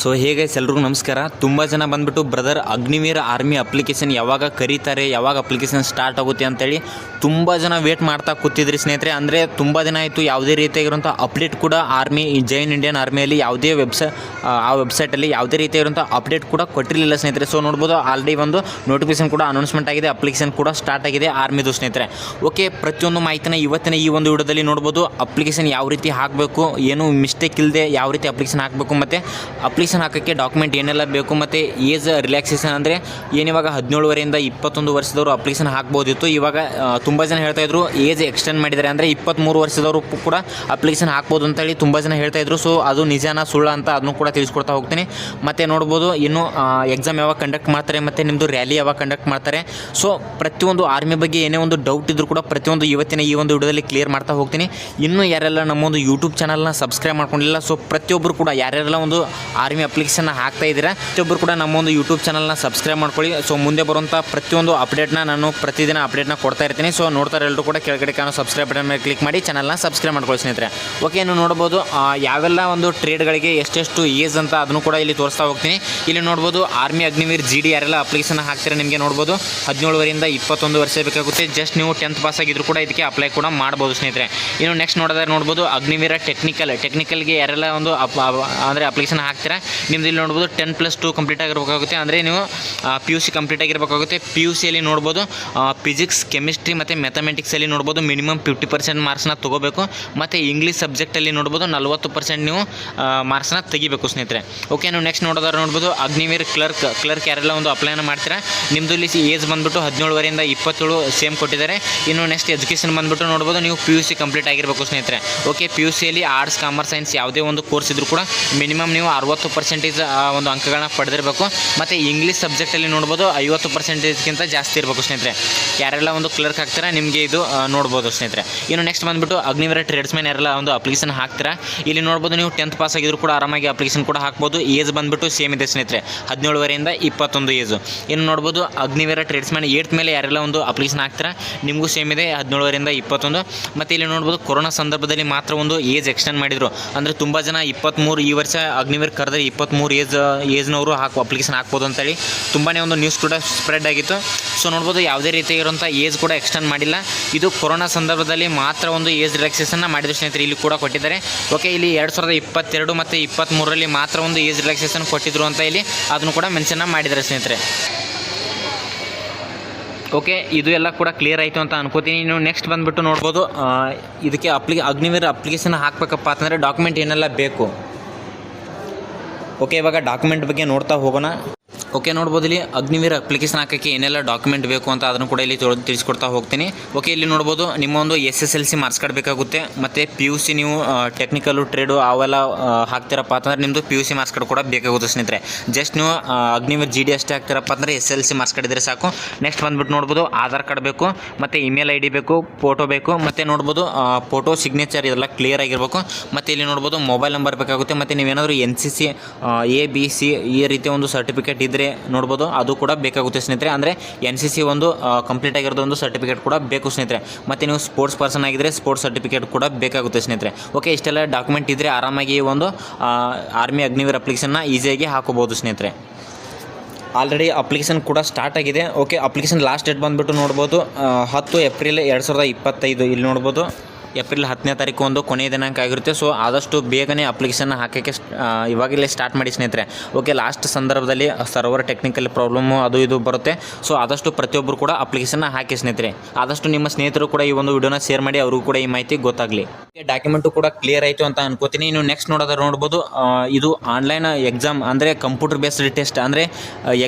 So ಹೇಗೆ ಎಲ್ರಿಗೂ ನಮಸ್ಕಾರ. ತುಂಬ ಜನ ಬಂದ್ಬಿಟ್ಟು ಬ್ರದರ್ ಅಗ್ನಿವೀರ ಆರ್ಮಿ ಅಪ್ಲಿಕೇಶನ್ ಯಾವಾಗ ಕರೀತಾರೆ, ಯಾವಾಗ ಅಪ್ಲಿಕೇಶನ್ ಸ್ಟಾರ್ಟ್ ಆಗುತ್ತೆ ಅಂತೇಳಿ ತುಂಬ ಜನ ವೇಟ್ ಮಾಡ್ತಾ ಕೂತಿದ್ರಿ ಸ್ನೇಹಿತರೆ. ಅಂದರೆ ತುಂಬ ದಿನ ಆಯಿತು, ಯಾವುದೇ ರೀತಿಯಾಗಿರುವಂಥ ಅಪ್ಡೇಟ್ ಕೂಡ ಆರ್ಮಿ ಜೈನ್ ಇಂಡಿಯನ್ ಆರ್ಮಿಯಲ್ಲಿ ಯಾವುದೇ ವೆಬ್ಸೈ ಆ ವೆಬ್ಸೈಟಲ್ಲಿ ಯಾವುದೇ ರೀತಿಯಾಗಿರುವಂಥ ಅಪ್ಡೇಟ್ ಕೂಡ ಕೊಟ್ಟಿರಲಿಲ್ಲ ಸ್ನೇಹಿತರೆ. ಸೊ ನೋಡ್ಬೋದು ಆಲ್ರೆಡಿ ಒಂದು ನೋಟಿಫಿಕೇಶನ್ ಕೂಡ ಅನೌನ್ಸ್ಮೆಂಟ್ ಆಗಿದೆ ಅಪ್ಲಿಕೇಶನ್ ಕೂಡ ಸ್ಟಾರ್ಟ್ ಆಗಿದೆ ಆರ್ಮಿದು ಸ್ನೇಹಿತರೆ. ಓಕೆ ಪ್ರತಿಯೊಂದು ಮಾಹಿತಿನ ಇವತ್ತಿನ ಈ ಒಂದು ವಿಡಿಯೋದಲ್ಲಿ ನೋಡ್ಬೋದು ಅಪ್ಲಿಕೇಶನ್ ಯಾವ ರೀತಿ ಹಾಕಬೇಕು, ಏನು ಮಿಸ್ಟೇಕ್ ಇಲ್ಲದೆ ಯಾವ ರೀತಿ ಅಪ್ಲಿಕೇಶನ್ ಹಾಕಬೇಕು ಮತ್ತು ಅಪ್ಲಿಕೇಶನ್ ಹಾಕೋಕ್ಕೆ ಡಾಕ್ಯುಮೆಂಟ್ ಏನೆಲ್ಲ ಬೇಕು ಮತ್ತು ಏಜ್ ರಿಲ್ಯಾಕ್ಸೇಷನ್ ಅಂದರೆ ಏನಿವಾಗ ಹದಿನೇಳುವರೆಯಿಂದ ಇಪ್ಪತ್ತೊಂದು ವರ್ಷದವರು ಅಪ್ಲಿಕೇಶನ್ ಹಾಕ್ಬೋದಿತ್ತು. ಇವಾಗ ತುಂಬ ಜನ ಹೇಳ್ತಾ ಇದ್ರು ಏಜ್ ಎಕ್ಸ್ಟೆಂಡ್ ಮಾಡಿದ್ದಾರೆ ಅಂದರೆ ಇಪ್ಪತ್ತ್ಮೂರು ವರ್ಷದವರು ಕೂಡ ಅಪ್ಲಿಕೇಶನ್ ಹಾಕ್ಬೋದು ಅಂತೇಳಿ ತುಂಬ ಜನ ಹೇಳ್ತಾ ಇದ್ರು. ಸೊ ಅದು ನಿಜಾನ ಸುಳ್ಳು ಅಂತ ಅದನ್ನು ಕೂಡ ತಿಳಿಸ್ಕೊಡ್ತಾ ಹೋಗ್ತೀನಿ. ಮತ್ತು ನೋಡ್ಬೋದು ಇನ್ನು ಎಕ್ಸಾಮ್ ಯಾವಾಗ ಕಂಡಕ್ಟ್ ಮಾಡ್ತಾರೆ ಮತ್ತು ನಿಮ್ಮದು ರ್ಯಾಲಿ ಯಾವಾಗ ಕಂಡಕ್ಟ್ ಮಾಡ್ತಾರೆ. ಸೊ ಪ್ರತಿಯೊಂದು ಆರ್ಮಿ ಬಗ್ಗೆ ಏನೇ ಒಂದು ಡೌಟ್ ಇದ್ದರೂ ಕೂಡ ಪ್ರತಿಯೊಂದು ಇವತ್ತಿನ ಈ ಒಂದು ವಿಡಿಯೋದಲ್ಲಿ ಕ್ಲಿಯರ್ ಮಾಡ್ತಾ ಹೋಗ್ತೀನಿ. ಇನ್ನೂ ಯಾರೆಲ್ಲ ನಮ್ಮೊಂದು ಯೂಟ್ಯೂಬ್ ಚಾನಲ್ನ ಸಬ್ಸ್ಕ್ರೈಬ್ ಮಾಡ್ಕೊಂಡಿಲ್ಲ ಸೊ ಪ್ರತಿಯೊಬ್ಬರು ಕೂಡ ಯಾರ್ಯಾರೆಲ್ಲ ಒಂದು ಆರ್ಮಿ ಅಪ್ಲಿಕೇಶನ್ನ ಹಾಕ್ತಾ ಇದ್ದೀರಾ? ಪ್ರತಿಯೊಬ್ಬರು ಕೂಡ ನಮ್ಮೊಂದು ಯೂಟ್ಯೂಬ್ ಚಾನಲ್ನ ಸಬ್ಸ್ಕ್ರೈಬ್ ಮಾಡ್ಕೊಳ್ಳಿ. ಸೊ ಮುಂದೆ ಬರುವಂಥ ಪ್ರತಿಯೊಂದು ಅಪ್ಡೇಟ್ನ ನಾನು ಪ್ರತಿದಿನ ಅಪ್ಡೇಟ್ನ ಕೊಡ್ತಾ ಇರ್ತೀನಿ. ಸೊ ನೋಡ್ತಾರೆ ಎಲ್ಲರೂ ಕೂಡ ಕೆಳಗಡೆ ಕಾಣೋ ಸಬ್ಸ್ಕ್ರೈಬ್ ಬಟನ್ ಮೇಲೆ ಕ್ಲಿಕ್ ಮಾಡಿ ಚಾನಲ್ನ ಸಬ್ಸ್ಕ್ರೈಬ್ ಮಾಡ್ಕೊಳ್ಳಿ ಸ್ನೇಹಿತರೆ. ಓಕೆ ಇನ್ನು ನೋಡ್ಬೋದು ಯಾವೆಲ್ಲ ಒಂದು ಟ್ರೇಡ್ಗಳಿಗೆ ಎಷ್ಟೆಷ್ಟು ಏಜ್ ಅಂತ ಅದನ್ನು ಕೂಡ ಇಲ್ಲಿ ತೋರಿಸ್ತಾ ಹೋಗ್ತೀನಿ. ಇಲ್ಲಿ ನೋಡ್ಬೋದು, ಆರ್ಮಿ ಅಗ್ನಿವೀರ್ ಜಿ ಡಿ ಯಾರೆಲ್ಲ ಅಪ್ಲಿಕೇಶನ್ ಹಾಕ್ತಾರೆ ನಿಮಗೆ ನೋಡ್ಬೋದು. ಹದಿನೇಳುವರಿಂದ ಇಪ್ಪತ್ತೊಂದು ವರ್ಷ ಬೇಕಾಗುತ್ತೆ. ಜಸ್ಟ್ ನೀವು ಟೆಂತ್ ಪಾಸ್ ಆಗಿದ್ರು ಕೂಡ ಇದಕ್ಕೆ ಅಪ್ಲೈ ಕೂಡ ಮಾಡ್ಬೋದು ಸ್ನೇಹಿತರೆ. ಇನ್ನು ನೆಕ್ಸ್ಟ್ ನೋಡಿದ್ರೆ ನೋಡ್ಬೋದು, ಅಗ್ನಿವೀರ ಟೆಕ್ನಿಕಲ್ ಟೆಕ್ನಿಕಲ್ಗೆ ಯಾರೆಲ್ಲ ಒಂದು ಅಂದರೆ ಅಪ್ಲಿಕೇಶನ್ ಹಾಕ್ತೀರಾ? ನಿಮ್ದು ಇಲ್ಲಿ ನೋಡ್ಬೋದು ಟೆನ್ ಪ್ಲಸ್ ಟು ಕಂಪ್ಲೀಟ್ ಆಗಿರ್ಬೇಕಾಗುತ್ತೆ. ಅಂದರೆ ನೀವು ಪಿ ಯು ಸಿ ಕಂಪ್ಲೀಟ್ ಆಗಿರಬೇಕಾಗುತ್ತೆ. ಪಿ ಯು ಸಿಯಲ್ಲಿ ನೋಡ್ಬೋದು ಫಿಸಿಕ್ಸ್ ಕೆಮಿಸ್ಟ್ರಿ ಮತ್ತು ಮ್ಯಾಥಮೆಟಿಕ್ಸಲ್ಲಿ ನೋಡ್ಬೋದು ಮಿನಿಮಮ್ ಫಿಫ್ಟಿ ಪರ್ಸೆಂಟ್ ಮಾರ್ಕ್ಸ್ನ ತೊಗೋಬೇಕು. ಮತ್ತು ಇಂಗ್ಲೀಷ್ ಸಬ್ಜೆಕ್ಟಲ್ಲಿ ನೋಡ್ಬೋದು ನಲ್ವತ್ತು ಪರ್ಸೆಂಟ್ ನೀವು ಮಾರ್ಕ್ಸ್ನ ತೆಗಿಬೇಕು ಸ್ನೇಹಿತರೆ. ಓಕೆ ನೀವು ನೆಕ್ಸ್ಟ್ ನೋಡೋದಾದ್ರೆ ನೋಡ್ಬೋದು ಅಗ್ನಿವೀರ್ ಕ್ಲರ್ಕ್ ಕ್ಲರ್ಕ್ ಯಾರೆಲ್ಲ ಒಂದು ಅಪ್ಲೈನ ಮಾಡ್ತೀರಾ? ನಿಮ್ಮದು ಇಲ್ಲಿ ಏಜ್ ಬಂದುಬಿಟ್ಟು ಹದಿನೇಳುವರೆಯಿಂದ ಇಪ್ಪತ್ತೇಳು ಸೇಮ್ ಕೊಟ್ಟಿದ್ದಾರೆ. ಇನ್ನು ನೆಕ್ಸ್ಟ್ ಎಜುಕೇಷನ್ ಬಂದುಬಿಟ್ಟು ನೋಡ್ಬೋದು ನೀವು ಪಿ ಯು ಸಿ ಕಂಪ್ಲೀಟ್ ಆಗಿರಬೇಕು ಸ್ನೇಹಿತರೆ. ಓಕೆ ಪಿ ಯು ಸಿಯಲ್ಲಿ ಆರ್ಟ್ಸ್ ಕಾಮರ್ಸ್ ಸೈನ್ಸ್ ಯಾವುದೇ ಒಂದು ಕೋರ್ಸ್ ಇದ್ರೂ ಕೂಡ ಮಿನಿಮಮ್ ನೀವು ಅರವತ್ತು ಪರ್ಸೆಂಟೇಜ್ ಆ ಒಂದು ಅಂಕಗಳನ್ನ ಪಡೆದಿರಬೇಕು. ಮತ್ತು ಇಂಗ್ಲೀಷ್ ಸಬ್ಜೆಕ್ಟಲ್ಲಿ ನೋಡ್ಬೋದು ಐವತ್ತು ಪರ್ಸೆಂಟೇಜ್ಗಿಂತ ಜಾಸ್ತಿ ಇರಬೇಕು ಸ್ನೇಹಿತರೆ. ಯಾರೆಲ್ಲ ಒಂದು ಕ್ಲರ್ಕ್ ಹಾಕ್ತಾರೆ ನಿಮಗೆ ಇದು ನೋಡ್ಬೋದು ಸ್ನೇಹಿತರೆ. ಇನ್ನು ನೆಕ್ಸ್ಟ್ ಬಂದುಬಿಟ್ಟು ಅಗ್ನಿವೀರ ಟ್ರೇಡ್ಸ್ಮನ್ ಯಾರೆಲ್ಲ ಒಂದು ಅಪ್ಲಿಕೇಶನ್ ಹಾಕ್ತಾರೆ, ಇಲ್ಲಿ ನೋಡ್ಬೋದು ನೀವು ಟೆಂತ್ ಪಾಸ್ ಆಗಿದ್ರು ಕೂಡ ಆರಾಮಾಗಿ ಅಪ್ಲಿಕೇಶನ್ ಕೂಡ ಹಾಕ್ಬೋದು. ಏಜ್ ಬಂದುಬಿಟ್ಟು ಸೇಮ್ ಇದೆ ಸ್ನೇಹಿತರೆ. ಹದಿನೇಳುವರೆಯಿಂದ ಇಪ್ಪತ್ತೊಂದು ಏಜು ಇನ್ನು ನೋಡ್ಬೋದು ಅಗ್ನಿವೀರ ಟ್ರೇಡ್ಸ್ಮನ್ ಏಟ್ ಮೇಲೆ ಯಾರೆಲ್ಲ ಒಂದು ಅಪ್ಲಿಕೇಶನ್ ಹಾಕ್ತಾರೆ, ನಿಮಗೂ ಸೇಮ್ ಇದೆ, ಹದಿನೇಳುವರೆಯಿಂದ ಇಪ್ಪತ್ತೊಂದು. ಮತ್ತು ಇಲ್ಲಿ ನೋಡ್ಬೋದು ಕೊರೋನಾ ಸಂದರ್ಭದಲ್ಲಿ ಮಾತ್ರ ಒಂದು ಏಜ್ ಎಕ್ಸ್ಟೆಂಡ್ ಮಾಡಿದರು. ಅಂದರೆ ತುಂಬ ಜನ ಇಪ್ಪತ್ತ್ಮೂರು ಈ ವರ್ಷ ಅಗ್ನಿವೀರ್ ಕರೆದ್ರೆ ಇಪ್ಪತ್ತ್ಮೂರು ಏಜ್, ಏಜ್ನವರು ಹಾಕಿ ಅಪ್ಲಿಕೇಶನ್ ಹಾಕ್ಬೋದು ಅಂತೇಳಿ ತುಂಬಾ ಒಂದು ನ್ಯೂಸ್ ಕೂಡ ಸ್ಪ್ರೆಡ್ ಆಗಿತ್ತು. ಸೊ ನೋಡ್ಬೋದು ಯಾವುದೇ ರೀತಿ ಇರುವಂಥ ಏಜ್ ಕೂಡ ಎಕ್ಸ್ಟೆಂಡ್ ಮಾಡಿಲ್ಲ. ಇದು ಕೊರೋನಾ ಸಂದರ್ಭದಲ್ಲಿ ಮಾತ್ರ ಒಂದು ಏಜ್ ರಿಲ್ಯಾಕ್ಸೇಷನ್ನ ಮಾಡಿದ್ರು ಸ್ನೇಹಿತರೆ, ಇಲ್ಲಿ ಕೂಡ ಕೊಟ್ಟಿದ್ದಾರೆ. ಓಕೆ ಇಲ್ಲಿ ಎರಡು ಸಾವಿರದ ಇಪ್ಪತ್ತೆರಡು ಮತ್ತು ಇಪ್ಪತ್ತ್ಮೂರರಲ್ಲಿ ಮಾತ್ರ ಒಂದು ಏಜ್ ರಿಲ್ಯಾಕ್ಸೇಷನ್ ಕೊಟ್ಟಿದ್ರು ಅಂತ ಇಲ್ಲಿ ಅದನ್ನು ಕೂಡ ಮೆನ್ಷನ್ನ ಮಾಡಿದ್ದಾರೆ ಸ್ನೇಹಿತರೆ. ಓಕೆ ಇದು ಎಲ್ಲ ಕೂಡ ಕ್ಲಿಯರ್ ಆಯಿತು ಅಂತ ಅನ್ಕೋತೀನಿ. ನೀವು ನೆಕ್ಸ್ಟ್ ಬಂದುಬಿಟ್ಟು ನೋಡ್ಬೋದು ಇದಕ್ಕೆ ಅಪ್ಲಿ ಅಗ್ನಿವೀರ್ ಅಪ್ಲಿಕೇಶನ್ ಹಾಕಬೇಕಪ್ಪ ಅಂತಂದರೆ ಡಾಕ್ಯುಮೆಂಟ್ ಏನೆಲ್ಲ ಬೇಕು? ಓಕೆ ಇವಾಗ ಡಾಕ್ಯುಮೆಂಟ್ ಬಗ್ಗೆ ನೋಡ್ತಾ ಹೋಗೋಣ. ಓಕೆ ನೋಡ್ಬೋದು ಇಲ್ಲಿ ಅಗ್ನಿವೀರ್ ಅಪ್ಲಿಕೇಶನ್ ಹಾಕೋಕ್ಕೆ ಏನೆಲ್ಲ ಡಾಕ್ಯುಮೆಂಟ್ ಬೇಕು ಅಂತ ಅದನ್ನು ಕೂಡ ಇಲ್ಲಿ ತಿಳಿಸ್ಕೊಡ್ತಾ ಹೋಗ್ತೀನಿ. ಓಕೆ ಇಲ್ಲಿ ನೋಡ್ಬೋದು ನಿಮ್ಮ ಒಂದು S S L C marks card ಬೇಕಾಗುತ್ತೆ. ಮತ್ತು ಪಿ ಯು ಸಿ ನೀವು ಟೆಕ್ನಿಕಲು ಟ್ರೇಡು ಅವೆಲ್ಲ ಹಾಕ್ತೀರಪ್ಪ ಅಂತಂದ್ರೆ ನಿಮ್ಮದು P U C marks card ಕೂಡ ಬೇಕಾಗುತ್ತೆ ಸ್ನೇಹಿತರೆ. ಜಸ್ಟ್ ನೀವು ಅಗ್ನಿವೀರ್ ಜಿ ಡಿ ಅಷ್ಟೇ ಹಾಕ್ತೀರಪ್ಪ ಅಂದರೆ S L C marks card ಇದ್ದರೆ ಸಾಕು. ನೆಕ್ಸ್ಟ್ ಬಂದ್ಬಿಟ್ಟು ನೋಡ್ಬೋದು ಆಧಾರ್ ಕಾರ್ಡ್ ಬೇಕು, ಮತ್ತು ಇಮೇಲ್ ಐ ಡಿ ಬೇಕು ಫೋಟೋ ಬೇಕು, ಮತ್ತು ನೋಡ್ಬೋದು ಫೋಟೋ ಸಿಗ್ನೇಚರ್ ಇದೆಲ್ಲ ಕ್ಲಿಯರ್ ಆಗಿರಬೇಕು. ಮತ್ತು ಇಲ್ಲಿ ನೋಡ್ಬೋದು ಮೊಬೈಲ್ ನಂಬರ್ ಬೇಕಾಗುತ್ತೆ. ಮತ್ತು ನೀವೇನಾದರೂ N C C A B C ಈ ರೀತಿಯ ಒಂದು ಸರ್ಟಿಫಿಕೇಟ್ ಇದ್ದರೆ ನೋಡ್ಬೋದು. ಅದು ಕೂಡ ಬೇಕಾಗುತ್ತೆ ಸ್ನೇಹಿತರೆ. ಅಂದರೆ ಎನ್ ಸಿ ಸಿ ಒಂದು ಕಂಪ್ಲೀಟ್ ಆಗಿರೋದು ಒಂದು ಸರ್ಟಿಫಿಕೇಟ್ ಕೂಡ ಬೇಕು ಸ್ನೇಹಿತರೆ. ಮತ್ತು ನೀವು ಸ್ಪೋರ್ಟ್ಸ್ ಪರ್ಸನ್ ಆಗಿದ್ದರೆ ಸ್ಪೋರ್ಟ್ಸ್ ಸರ್ಟಿಫಿಕೇಟ್ ಕೂಡ ಬೇಕಾಗುತ್ತೆ ಸ್ನೇಹಿತರೆ. ಓಕೆ ಇಷ್ಟೆಲ್ಲ ಡಾಕ್ಯುಮೆಂಟ್ ಇದ್ದರೆ ಆರಾಮಾಗಿ ಈ ಒಂದು ಆರ್ಮಿ ಅಗ್ನಿವೀರ್ ಅಪ್ಲಿಕೇಶನ್ನ ಈಸಿಯಾಗಿ ಹಾಕೋಬೋದು ಸ್ನೇಹಿತರೆ. ಆಲ್ರೆಡಿ ಅಪ್ಲಿಕೇಶನ್ ಕೂಡ ಸ್ಟಾರ್ಟ್ ಆಗಿದೆ. ಓಕೆ ಅಪ್ಲಿಕೇಶನ್ ಲಾಸ್ಟ್ ಡೇಟ್ ಬಂದುಬಿಟ್ಟು ನೋಡ್ಬೋದು. ಹತ್ತು ಏಪ್ರಿಲ್ ಎರಡು ಸಾವಿರದ ಇಪ್ಪತ್ತೈದು. ಇಲ್ಲಿ ನೋಡ್ಬೋದು. ಏಪ್ರಿಲ್ ಹತ್ತನೇ ತಾರೀಕು ಒಂದು ಕೊನೆಯ ದಿನಾಂಕ ಆಗಿರುತ್ತೆ. ಸೊ ಆದಷ್ಟು ಬೇಗನೆ ಅಪ್ಲಿಕೇಶನ್ ಹಾಕೋಕ್ಕೆ ಇವಾಗಲೇ ಸ್ಟಾರ್ಟ್ ಮಾಡಿ ಸ್ನೇಹಿತರೆ. ಓಕೆ ಲಾಸ್ಟ್ ಸಂದರ್ಭದಲ್ಲಿ ಸರ್ವರ್ ಟೆಕ್ನಿಕಲ್ ಪ್ರಾಬ್ಲಮ್ಮು ಅದು ಇದು ಬರುತ್ತೆ. ಸೊ ಆದಷ್ಟು ಪ್ರತಿಯೊಬ್ಬರು ಕೂಡ ಅಪ್ಲಿಕೇಶನ್ನ ಹಾಕಿ ಸ್ನೇಹಿತರೆ. ಆದಷ್ಟು ನಿಮ್ಮ ಸ್ನೇಹಿತರು ಕೂಡ ಈ ಒಂದು ವಿಡಿಯೋನ ಶೇರ್ ಮಾಡಿ ಅವ್ರಿಗೂ ಕೂಡ ಈ ಮಾಹಿತಿ ಗೊತ್ತಾಗಲಿ. ಡಾಕ್ಯುಮೆಂಟು ಕೂಡ ಕ್ಲಿಯರ್ ಆಯಿತು ಅಂತ ಅನ್ಕೋತೀನಿ. ಇನ್ನು ನೆಕ್ಸ್ಟ್ ನೋಡೋದಾದ್ರೆ ನೋಡ್ಬೋದು ಇದು ಆನ್ಲೈನ್ ಎಕ್ಸಾಮ್ ಅಂದರೆ ಕಂಪ್ಯೂಟರ್ ಬೇಸ್ಡ್ ಟೆಸ್ಟ್ ಅಂದರೆ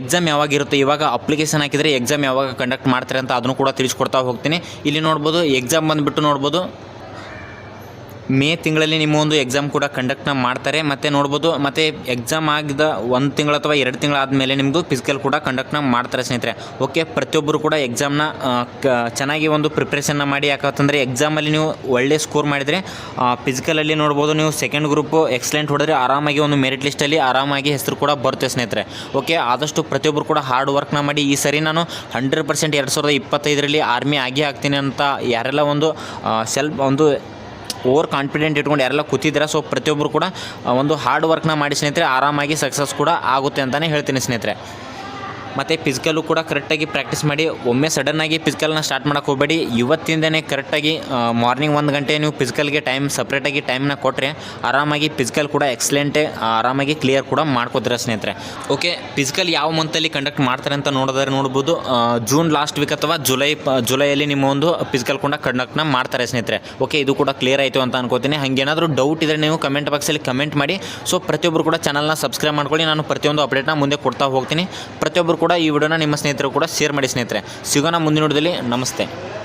ಎಕ್ಸಾಮ್ ಯಾವಾಗಿರುತ್ತೆ ಇವಾಗ ಅಪ್ಲಿಕೇಶನ್ ಹಾಕಿದರೆ ಎಕ್ಸಾಮ್ ಯಾವಾಗ ಕಂಡಕ್ಟ್ ಮಾಡ್ತಾರೆ ಅಂತ ಅದನ್ನು ಕೂಡ ತಿಳಿಸ್ಕೊಡ್ತಾ ಹೋಗ್ತೀನಿ. ಇಲ್ಲಿ ನೋಡ್ಬೋದು ಎಕ್ಸಾಮ್ ಬಂದುಬಿಟ್ಟು ನೋಡ್ಬೋದು ಮೇ ತಿಂಗಳಲ್ಲಿ ನಿಮ್ಮ ಒಂದು ಎಕ್ಸಾಮ್ ಕೂಡ ಕಂಡಕ್ಟ್ನ ಮಾಡ್ತಾರೆ. ಮತ್ತು ನೋಡ್ಬೋದು, ಮತ್ತು ಎಕ್ಸಾಮ್ ಆಗಿದ ಒಂದು ತಿಂಗಳು ಅಥವಾ ಎರಡು ತಿಂಗಳು ಆದಮೇಲೆ ನಿಮ್ಮದು ಫಿಸಿಕಲ್ ಕೂಡ ಕಂಡಕ್ಟ್ನ ಮಾಡ್ತಾರೆ ಸ್ನೇಹಿತರೆ. ಓಕೆ ಪ್ರತಿಯೊಬ್ಬರು ಕೂಡ ಎಕ್ಸಾಮ್ನ ಚೆನ್ನಾಗಿ ಒಂದು ಪ್ರಿಪ್ರೇಷನ್ನ ಮಾಡಿ. ಯಾಕಂತಂದರೆ ಎಕ್ಸಾಮಲ್ಲಿ ನೀವು ಒಳ್ಳೆ ಸ್ಕೋರ್ ಮಾಡಿದರೆ ಫಿಸಿಕಲಲ್ಲಿ ನೋಡ್ಬೋದು, ನೀವು ಸೆಕೆಂಡ್ ಗ್ರೂಪು ಎಕ್ಸಲೆಂಟ್ ಹೊಡೆದ್ರೆ ಆರಾಮಾಗಿ ಒಂದು ಮೆರಿಟ್ ಲಿಸ್ಟಲ್ಲಿ ಆರಾಮಾಗಿ ಹೆಸರು ಕೂಡ ಬರುತ್ತೆ ಸ್ನೇಹಿತರೆ. ಓಕೆ ಆದಷ್ಟು ಪ್ರತಿಯೊಬ್ಬರು ಕೂಡ ಹಾರ್ಡ್ ವರ್ಕ್ನ ಮಾಡಿ. ಈ ಸರಿ ನಾನು ಹಂಡ್ರೆಡ್ ಪರ್ಸೆಂಟ್ ಎರಡು ಸಾವಿರದ ಇಪ್ಪತ್ತೈದರಲ್ಲಿ ಆರ್ಮಿ ಆಗಿ ಹಾಕ್ತೀನಿ ಅಂತ ಯಾರೆಲ್ಲ ಒಂದು ಸೆಲ್ಫ್ ಒಂದು ಓವರ್ ಕಾನ್ಫಿಡೆಂಟ್ ಇಟ್ಕೊಂಡು ಯಾರೆಲ್ಲ ಕೂತಿದ್ದೀರಾ ಸೊ ಪ್ರತಿಯೊಬ್ಬರು ಕೂಡ ಒಂದು ಹಾರ್ಡ್ ವರ್ಕ್ನ ಮಾಡಿ ಸ್ನೇಹಿತರೆ, ಆರಾಮಾಗಿ ಸಕ್ಸಸ್ ಕೂಡ ಆಗುತ್ತೆ ಅಂತಲೇ ಹೇಳ್ತೀನಿ ಸ್ನೇಹಿತರೆ. ಮತ್ತು ಫಿಸಿಕಲ್ಲು ಕೂಡ ಕರೆಕ್ಟಾಗಿ ಪ್ರಾಕ್ಟೀಸ್ ಮಾಡಿ. ಒಮ್ಮೆ ಸಡನ್ನಾಗಿ ಫಿಸಿಕಲ್ನ ಸ್ಟಾರ್ಟ್ ಮಾಡೋಕೆ ಹೋಗಬೇಡಿ. ಇವತ್ತಿಂದನೇ ಕರೆಕ್ಟಾಗಿ ಮಾರ್ನಿಂಗ್ ಒಂದು ಗಂಟೆ ನೀವು ಫಿಸಿಕಲ್ಗೆ ಟೈಮ್ ಸಪ್ರೇಟಾಗಿ ಟೈಮ್ನ ಕೊಟ್ಟರೆ ಆರಾಮಾಗಿ ಫಿಸಿಕಲ್ ಕೂಡ ಎಕ್ಸಲೆಂಟೇ ಆರಾಮಾಗಿ ಕ್ಲಿಯರ್ ಕೂಡ ಮಾಡ್ಕೋತಾರೆ ಸ್ನೇಹಿತರೆ. ಓಕೆ ಫಿಸಿಕಲ್ ಯಾವ ಮಂತಲ್ಲಿ ಕಂಡಕ್ಟ್ ಮಾಡ್ತಾರೆ ಅಂತ ನೋಡಿದ್ರೆ ನೋಡ್ಬೋದು. ಜೂನ್ ಲಾಸ್ಟ್ ವೀಕ್ ಅಥವಾ ಜುಲೈ ಜುಲೈಯಲ್ಲಿ ನಿಮ್ಮ ಒಂದು ಫಿಸಿಕಲ್ ಕೂಡ ಕಂಡಕ್ಟ್ನ ಮಾಡ್ತಾರೆ ಸ್ನೇಹಿತರೆ. ಓಕೆ ಇದು ಕೂಡ ಕ್ಲಿಯರ್ ಆಯಿತು ಅಂತ ಅನ್ಕೋತೀನಿ. ಹಾಗೇನಾದರೂ ಡೌಟ್ ಇದ್ದರೆ ನೀವು ಕಮೆಂಟ್ ಬಾಕ್ಸಲ್ಲಿ ಕಮೆಂಟ್ ಮಾಡಿ. ಸೊ ಪ್ರತಿಯೊಬ್ಬರು ಕೂಡ ಚಾನಲ್ನ ಸಬ್ಸ್ಕ್ರೈಬ್ ಮಾಡ್ಕೊಳ್ಳಿ. ನಾನು ಪ್ರತಿಯೊಂದು ಅಪ್ಡೇಟ್ನ ಮುಂದೆ ಕೊಡ್ತಾ ಹೋಗ್ತೀನಿ. ಪ್ರತಿಯೊಬ್ಬರು ಕೂಡ ಈ ವಿಡಿಯೋನ ನಿಮ್ಮ ಸ್ನೇಹಿತರು ಕೂಡ ಶೇರ್ ಮಾಡಿ ಸ್ನೇಹಿತರೆ. ಸಿಗೋಣ ಮುಂದಿನ ವಿಡಿಯೋದಲ್ಲಿ. ನಮಸ್ತೆ.